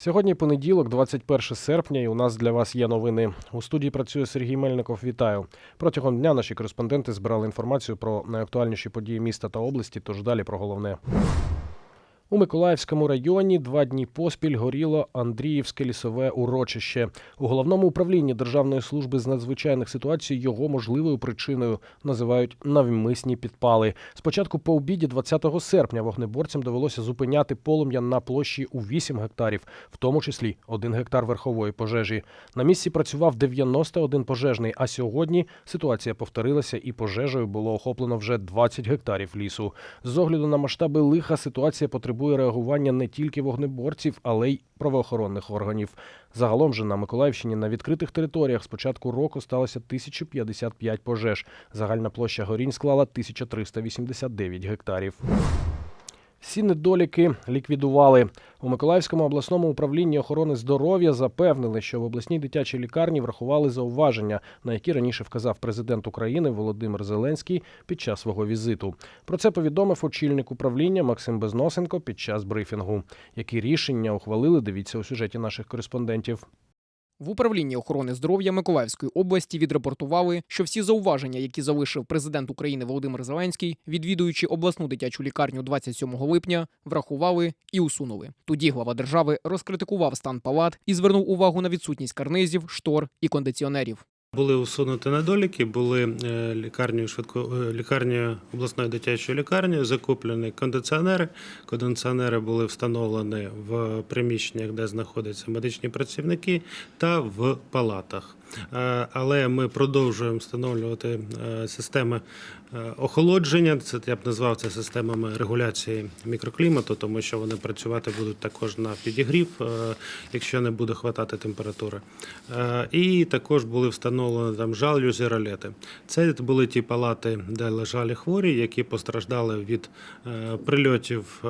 Сьогодні понеділок, 21 серпня, і у нас для вас є новини. У студії працює Сергій Мельников. Вітаю. Протягом дня наші кореспонденти збирали інформацію про найактуальніші події міста та області. Тож далі про головне. У Миколаївському районі два дні поспіль горіло Андріївське лісове урочище. У головному управлінні Державної служби з надзвичайних ситуацій його можливою причиною називають навмисні підпали. Спочатку по обіді 20 серпня вогнеборцям довелося зупиняти полум'я на площі у 8 гектарів, в тому числі 1 гектар верхової пожежі. На місці працював 91 пожежний. А сьогодні ситуація повторилася, і пожежею було охоплено вже 20 гектарів лісу. З огляду на масштаби лиха ситуація потребує реагування не тільки вогнеборців, але й правоохоронних органів. Загалом же на Миколаївщині на відкритих територіях з початку року сталося 1055 пожеж. Загальна площа горінь склала 1389 гектарів. Всі недоліки ліквідували. У Миколаївському обласному управлінні охорони здоров'я запевнили, що в обласній дитячій лікарні врахували зауваження, на які раніше вказав президент України Володимир Зеленський під час свого візиту. Про це повідомив очільник управління Максим Безносенко під час брифінгу. Які рішення ухвалили? Дивіться у сюжеті наших кореспондентів. В управлінні охорони здоров'я Миколаївської області відрапортували, що всі зауваження, які залишив президент України Володимир Зеленський, відвідуючи обласну дитячу лікарню 27 липня, врахували і усунули. Тоді глава держави розкритикував стан палат і звернув увагу на відсутність карнизів, штор і кондиціонерів. Були усунуті недоліки, були е, лікарнею швидко е, лікарнею обласної дитячої лікарні, закуплені кондиціонери. Кондиціонери були встановлені в приміщеннях, де знаходяться медичні працівники, та в палатах. Е, Але ми продовжуємо встановлювати системи охолодження. Це я б назвав це системами регуляції мікроклімату, тому що вони працювати будуть також на підігрів, якщо не буде хватати температури. І також були встановлені там жалюзі, ролети. Це були ті палати, де лежали хворі, які постраждали від е, прильотів е,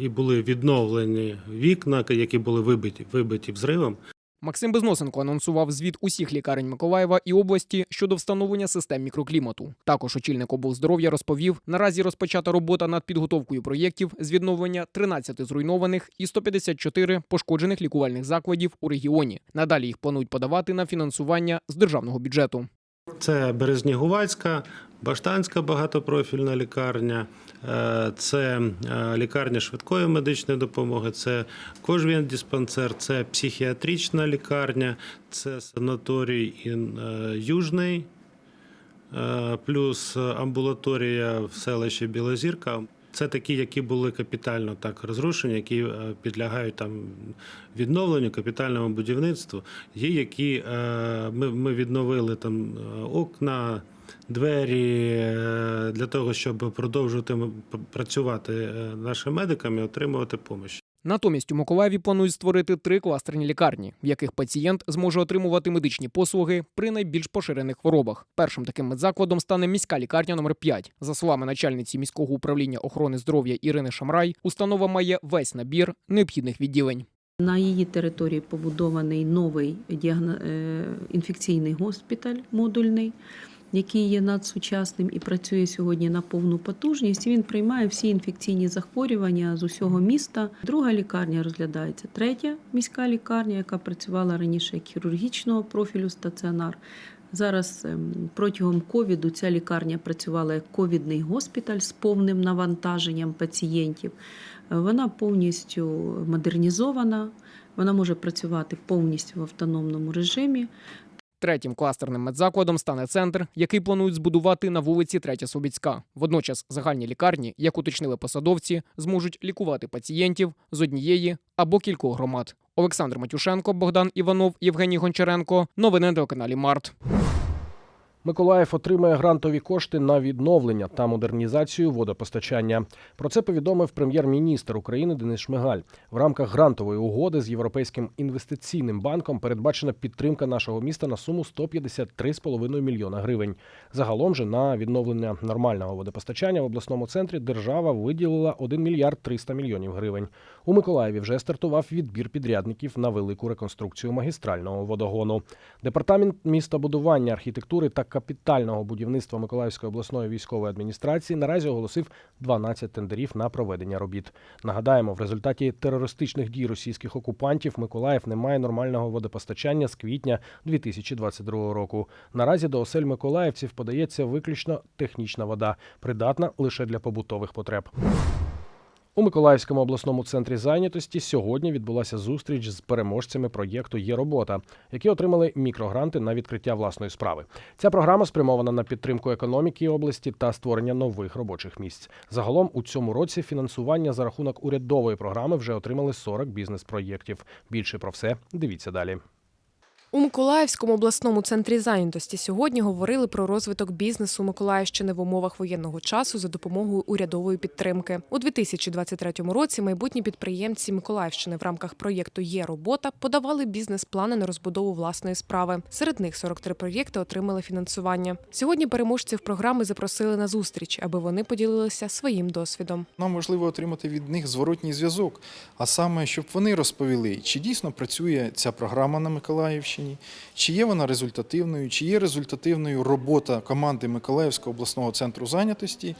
і були відновлені вікна, які були вибиті, вибиті взривом. Максим Безносенко анонсував звіт усіх лікарень Миколаєва і області щодо встановлення систем мікроклімату. Також очільник облздоров'я розповів, наразі розпочата робота над підготовкою проєктів з відновлення 13 зруйнованих і 154 пошкоджених лікувальних закладів у регіоні. Надалі їх планують подавати на фінансування з державного бюджету. Це Березнігувацька, Баштанська багатопрофільна лікарня, е, це е, лікарня швидкої медичної допомоги, це кожвін-диспансер, це психіатрична лікарня, це санаторій е, Южний, плюс амбулаторія в селищі Білозірка. Це такі, які були капітально так розрушені, які е, підлягають там відновленню, капітальному будівництву. Є які е, ми, ми відновили там е, окна, двері для того, щоб продовжувати працювати нашим нашими медиками, і отримувати допомогу. Натомість у Миколаєві планують створити три кластерні лікарні, в яких пацієнт зможе отримувати медичні послуги при найбільш поширених хворобах. Першим таким медзакладом стане міська лікарня номер 5 За словами начальниці міського управління охорони здоров'я Ірини Шамрай, установа має весь набір необхідних відділень. На її території побудований новий е, інфекційний госпіталь модульний, який є надсучасним і працює сьогодні на повну потужність. Він приймає всі інфекційні захворювання з усього міста. Друга лікарня розглядається. Третя міська лікарня, яка працювала раніше як хірургічного профілю стаціонар. Зараз ем, протягом ковіду ця лікарня працювала як ковідний госпіталь з повним навантаженням пацієнтів. Вона повністю модернізована, вона може працювати повністю в автономному режимі. Третім кластерним медзакладом стане центр, який планують збудувати на вулиці Третя Собіцька. Водночас загальні лікарні, як уточнили посадовці, зможуть лікувати пацієнтів з однієї або кількох громад. Олександр Матюшенко, Богдан Іванов, Євгеній Гончаренко. Новини на телеканалі Март. Миколаїв отримає грантові кошти на відновлення та модернізацію водопостачання. Про це повідомив прем'єр-міністр України Денис Шмигаль. В рамках грантової угоди з Європейським інвестиційним банком передбачена підтримка нашого міста на суму 153,5 мільйона гривень. Загалом же на відновлення нормального водопостачання в обласному центрі держава виділила 1 мільярд 300 мільйонів гривень. У Миколаєві вже стартував відбір підрядників на велику реконструкцію магістрального водогону. Департамент містобудування, архітектури та капітального будівництва Миколаївської обласної військової адміністрації наразі оголосив 12 тендерів на проведення робіт. Нагадаємо, в результаті терористичних дій російських окупантів Миколаїв не має нормального водопостачання з квітня 2022 року. Наразі до осель миколаївців подається виключно технічна вода, придатна лише для побутових потреб. У Миколаївському обласному центрі зайнятості сьогодні відбулася зустріч з переможцями проєкту Є робота, які отримали мікрогранти на відкриття власної справи. Ця програма спрямована на підтримку економіки області та створення нових робочих місць. Загалом у цьому році фінансування за рахунок урядової програми вже отримали 40 бізнес-проєктів. Більше про все дивіться далі. У Миколаївському обласному центрі зайнятості сьогодні говорили про розвиток бізнесу Миколаївщини в умовах воєнного часу за допомогою урядової підтримки. У 2023 році майбутні підприємці Миколаївщини в рамках проєкту Є робота подавали бізнес-плани на розбудову власної справи. Серед них 43 проєкти отримали фінансування. Сьогодні переможців програми запросили на зустріч, аби вони поділилися своїм досвідом. Нам важливо отримати від них зворотній зв'язок, а саме, щоб вони розповіли, чи дійсно працює ця програма на Миколаївщині, чи є вона результативною, чи є результативною робота команди Миколаївського обласного центру зайнятості.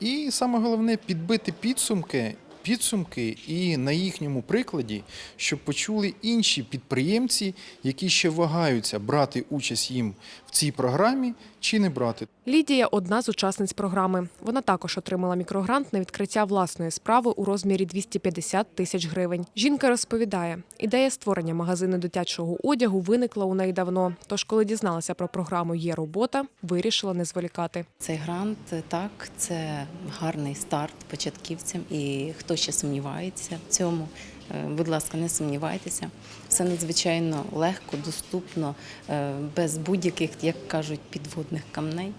І саме головне підбити підсумки. Підсумки і на їхньому прикладі, щоб почули інші підприємці, які ще вагаються брати участь їм в цій програмі чи не брати. Лідія одна з учасниць програми. Вона також отримала мікрогрант на відкриття власної справи у розмірі 250 тисяч гривень. Жінка розповідає, ідея створення магазину дитячого одягу виникла у неї давно. Тож, коли дізналася про програму Є робота, вирішила не зволікати. Цей грант так, це гарний старт початківцям, і хто ще сумнівається в цьому, будь ласка, не сумнівайтеся. Все надзвичайно легко, доступно, е, без будь-яких, як кажуть, підводних камней.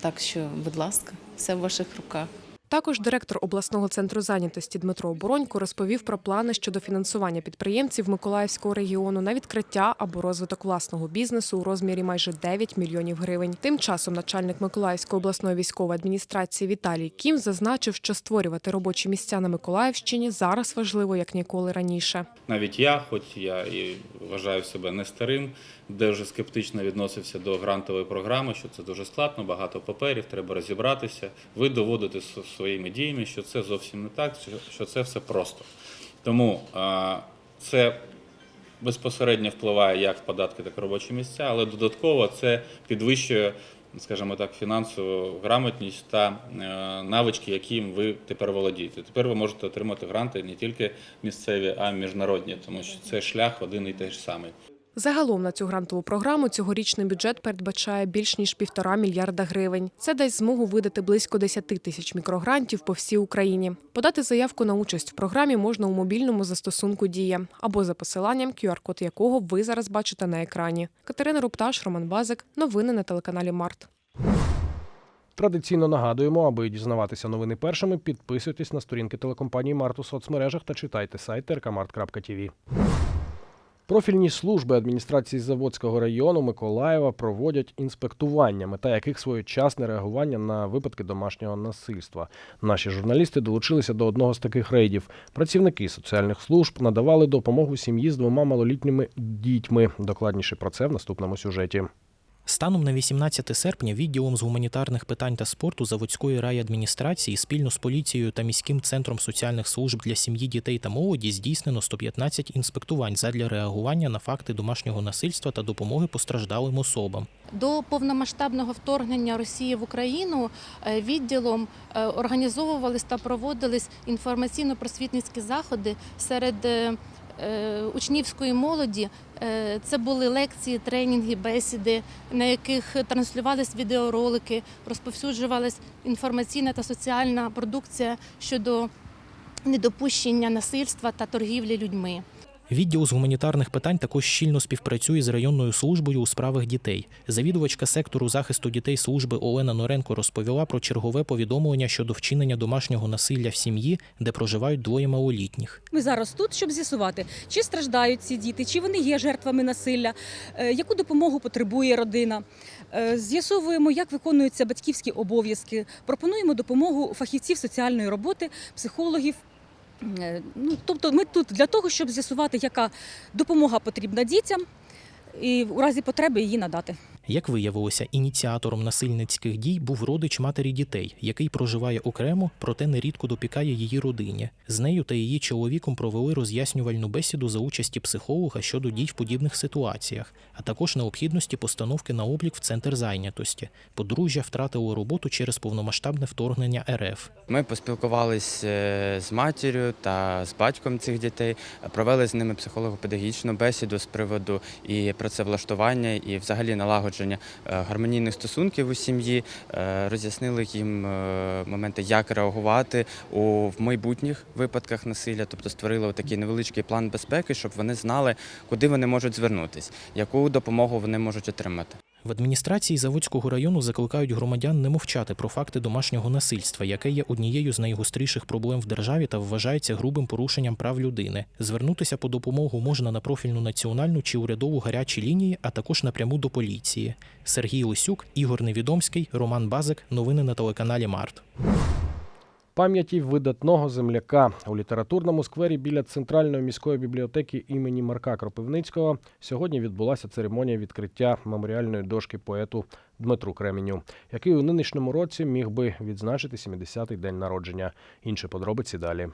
Так що, будь ласка, все в ваших руках. Також директор обласного центру зайнятості Дмитро Оборонько розповів про плани щодо фінансування підприємців Миколаївського регіону на відкриття або розвиток власного бізнесу у розмірі майже 9 мільйонів гривень. Тим часом начальник Миколаївської обласної військової адміністрації Віталій Кім зазначив, що створювати робочі місця на Миколаївщині зараз важливо як ніколи раніше. Навіть я, хоч я і вважаю себе не старим, дуже скептично відносився до грантової програми, що це дуже складно, багато паперів, треба розібратися. Ви доводите с- своїми діями, що це зовсім не так, що- це все просто. Тому це безпосередньо впливає як в податки, так і робочі місця, але додатково це підвищує, скажімо так, фінансову грамотність та е, навички, яким ви тепер володієте. Тепер ви можете отримати гранти не тільки місцеві, а й міжнародні, тому що це шлях один і той ж самий. Загалом на цю грантову програму цьогорічний бюджет передбачає більш ніж півтора мільярда гривень. Це дасть змогу видати близько 10 тисяч мікрогрантів по всій Україні. Подати заявку на участь в програмі можна у мобільному застосунку Дія або за посиланням, QR-код якого ви зараз бачите на екрані. Катерина Рупташ, Роман Базик. Новини на телеканалі Март. Традиційно нагадуємо, аби дізнаватися новини першими, підписуйтесь на сторінки телекомпанії Март у соцмережах та читайте сайт rkmart.tv. Профільні служби адміністрації Заводського району Миколаєва проводять інспектування, мета яких своєчасне реагування на випадки домашнього насильства. Наші журналісти долучилися до одного з таких рейдів. Працівники соціальних служб надавали допомогу сім'ї з двома малолітніми дітьми. Докладніше про це в наступному сюжеті. Станом на 18 серпня відділом з гуманітарних питань та спорту Заводської райадміністрації спільно з поліцією та міським центром соціальних служб для сім'ї, дітей та молоді здійснено 115 інспектувань задля реагування на факти домашнього насильства та допомоги постраждалим особам. До повномасштабного вторгнення Росії в Україну е, відділом е, організовувались та проводились інформаційно-просвітницькі заходи серед е, учнівської молоді. Е, Це були лекції, тренінги, бесіди, на яких транслювались відеоролики, розповсюджувалась інформаційна та соціальна продукція щодо недопущення насильства та торгівлі людьми. Відділ з гуманітарних питань також щільно співпрацює з районною службою у справах дітей. Завідувачка сектору захисту дітей служби Олена Норенко розповіла про чергове повідомлення щодо вчинення домашнього насилля в сім'ї, де проживають двоє малолітніх. Ми зараз тут, щоб з'ясувати, чи страждають ці діти, чи вони є жертвами насилля, е, яку допомогу потребує родина. Е, З'ясовуємо, як виконуються батьківські обов'язки. Пропонуємо допомогу фахівців соціальної роботи, психологів. Е, Ну, тобто, ми тут для того, щоб з'ясувати, яка допомога потрібна дітям, і у разі потреби її надати. Як виявилося, ініціатором насильницьких дій був родич матері дітей, який проживає окремо, проте нерідко допікає її родині. З нею та її чоловіком провели роз'яснювальну бесіду за участі психолога щодо дій в подібних ситуаціях, а також необхідності постановки на облік в центр зайнятості. Подружжя втратило роботу через повномасштабне вторгнення РФ. Ми поспілкувалися е, з матір'ю та з батьком цих дітей, провели з ними психолого-педагогічну бесіду з приводу і працевлаштування, і взагалі налагодження е, гармонійних стосунків у сім'ї. Е, Роз'яснили їм е, моменти, як реагувати у майбутніх випадках насилля, тобто створили такий невеличкий план безпеки, щоб вони знали, куди вони можуть звернутися, яку допомогу вони можуть отримати. В адміністрації Заводського району закликають громадян не мовчати про факти домашнього насильства, яке є однією з найгостріших проблем в державі та вважається грубим порушенням прав людини. Звернутися по допомогу можна на профільну національну чи урядову гарячі лінії, а також напряму до поліції. Сергій Лисюк, Ігор Невідомський, Роман Базик. Новини на телеканалі Март. Пам'яті видатного земляка у літературному сквері біля центральної міської бібліотеки імені Марка Кропивницького сьогодні відбулася церемонія відкриття меморіальної дошки поету Дмитру Кременю, який у нинішньому році міг би відзначити 70-й день народження. Інші подробиці далі.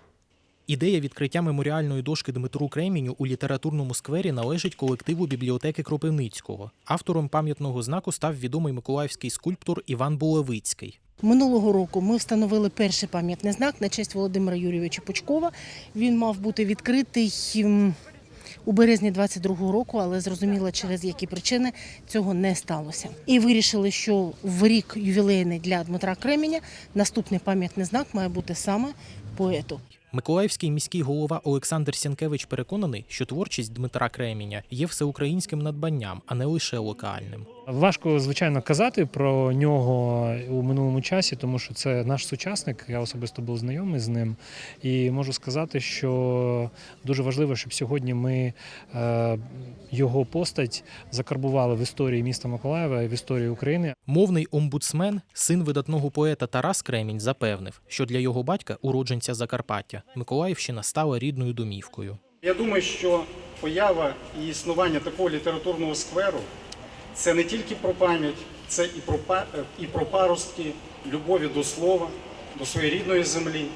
Ідея відкриття меморіальної дошки Дмитру Креміню у літературному сквері належить колективу бібліотеки Кропивницького. Автором пам'ятного знаку став відомий миколаївський скульптор Іван Булевицький. Минулого року ми встановили перший пам'ятний знак на честь Володимира Юрійовича Пучкова. Він мав бути відкритий у березні 22-го року, але зрозуміло, через які причини цього не сталося. І вирішили, що в рік ювілейний для Дмитра Кременя наступний пам'ятний знак має бути саме поету. Миколаївський міський голова Олександр Сінкевич переконаний, що творчість Дмитра Креміня є всеукраїнським надбанням, а не лише локальним. Важко, звичайно, казати про нього у минулому часі, тому що це наш сучасник. Я особисто був знайомий з ним. І можу сказати, що дуже важливо, щоб сьогодні ми е, його постать закарбували в історії міста Миколаєва і в історії України. Мовний омбудсмен, син видатного поета Тарас Кремінь, запевнив, що для його батька, уродженця Закарпаття, Миколаївщина стала рідною домівкою. Я думаю, що поява і існування такого літературного скверу це не тільки про пам'ять, це і про, е, і про паростки любові до слова, до своєї рідної землі.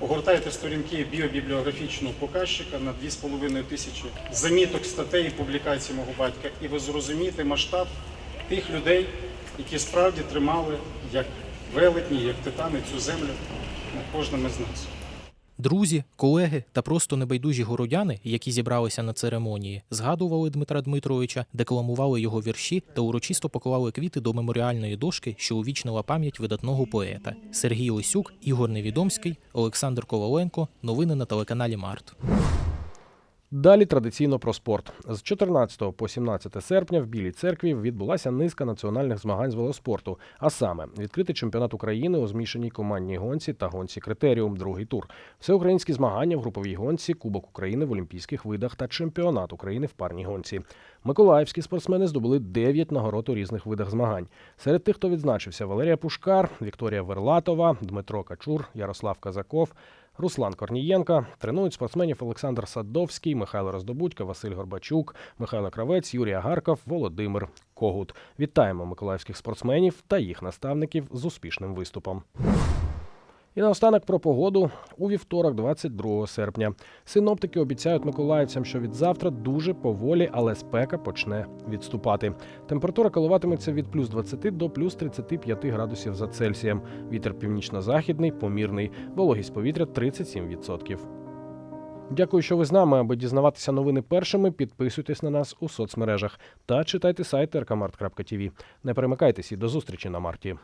Огортайте сторінки біобібліографічного показчика на 2,5 тисячі заміток, статей і публікацій мого батька, і ви зрозумієте масштаб тих людей, які справді тримали як велетні, як титани цю землю над кожним із нас. Друзі, колеги та просто небайдужі городяни, які зібралися на церемонії, згадували Дмитра Дмитровича, декламували його вірші та урочисто поклали квіти до меморіальної дошки, що увічнила пам'ять видатного поета. Сергій Лисюк, Ігор Невідомський, Олександр Коваленко. Новини на телеканалі Март. Далі традиційно про спорт. З 14 по 17 серпня в Білій церкві відбулася низка національних змагань з велоспорту, а саме відкритий чемпіонат України у змішаній командній гонці та гонці критеріум, другий тур, всеукраїнські змагання в груповій гонці, Кубок України в олімпійських видах та чемпіонат України в парній гонці. Миколаївські спортсмени здобули 9 нагород у різних видах змагань. Серед тих, хто відзначився, Валерія Пушкар, Вікторія Верлатова, Дмитро Качур, Ярослав Казаков. Руслан Корнієнка тренують спортсменів Олександр Садовський, Михайло Роздобудько, Василь Горбачук, Михайло Кравець, Юрій Агарков, Володимир Когут. Вітаємо миколаївських спортсменів та їх наставників з успішним виступом. І наостанок про погоду у вівторок, 22 серпня. Синоптики обіцяють миколаївцям, що від завтра дуже поволі, але спека почне відступати. Температура коливатиметься від плюс 20 до плюс 35 градусів за Цельсієм. Вітер північно-західний, помірний, вологість повітря 37%. Дякую, що ви з нами. Аби дізнаватися новини першими, підписуйтесь на нас у соцмережах та читайте сайт rkmart.tv. Не перемикайтесь і до зустрічі на марті.